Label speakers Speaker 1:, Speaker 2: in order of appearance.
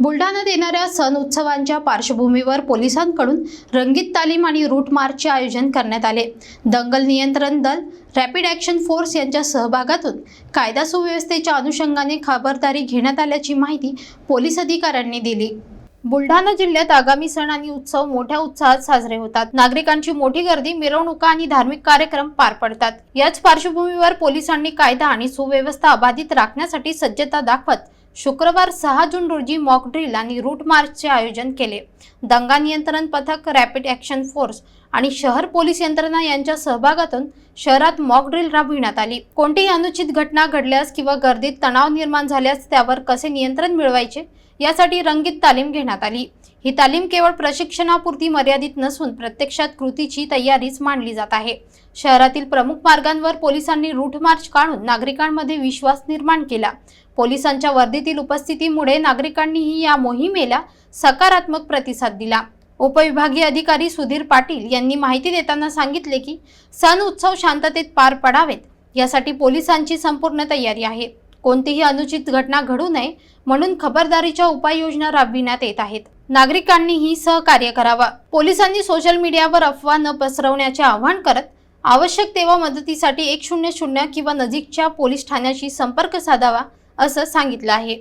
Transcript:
Speaker 1: बुलढाण्यात येणाऱ्या सण उत्सवांच्या पार्श्वभूमीवर पोलिसांकडून रंगीत तालीम आणि रूट मार्चचे आयोजन करण्यात आले. दंगल नियंत्रण दल रॅपिड ॲक्शन फोर्स यांच्या सहभागातून कायदा सुव्यवस्थेच्या अनुषंगाने खबरदारी घेण्यात आल्याची माहिती पोलीस अधिकाऱ्यांनी दिली. बुलढाणा जिल्ह्यात आगामी सण आणि उत्सव मोठ्या उत्साहात साजरे होतात. नागरिकांची मोठी गर्दी मिरवणुका आणि धार्मिक कार्यक्रम पार पडतात. याच पार्श्वभूमीवर पोलिसांनी कायदा आणि सुव्यवस्था अबाधित राखण्यासाठी सज्जता दाखवत शुक्रवार सहा जून रोजी मॉक ड्रिल आणि रूट मार्चचे आयोजन केले. दंगा नियंत्रण पथक रॅपिड ॲक्शन फोर्स आणि शहर पोलीस यंत्रणा यांच्या सहभागातून शहरात मॉक ड्रिल राबविण्यात आली. कोणतीही अनुचित घटना घडल्यास किंवा गर्दीत तणाव निर्माण झाल्यास त्यावर कसे नियंत्रण मिळवायचे? यासाठी रंगीत तालीम घेण्यात आली. ही तालीम केवळ प्रशिक्षणापुरती मर्यादित नसून प्रत्यक्षात कृतीची तयारीच मानली जात आहे. शहरातील प्रमुख मार्गांवर पोलिसांनी रूट मार्च काढून नागरिकांमध्ये विश्वास निर्माण केला. पोलिसांच्या वर्दीतील उपस्थितीमुळे नागरिकांनीही या मोहिमेला सकारात्मक प्रतिसाद दिला. उपविभागीय अधिकारी सुधीर पाटील यांनी माहिती देताना सांगितले की सण उत्सव शांततेत पार पडावेत. यासाठी पोलिसांची संपूर्ण तयारी आहे. कोणतीही अनुचित घटना घडू नये म्हणून खबरदारीच्या उपाययोजना राबविण्यात येत आहेत. नागरिकांनीही सहकार्य करावा. पोलिसांनी सोशल मीडियावर अफवा न पसरवण्याचे आवाहन करत आवश्यक तेव्हा मदतीसाठी एक शून्य शून्य किंवा नजीकच्या पोलीस ठाण्याशी संपर्क साधावा असं सांगितलं आहे.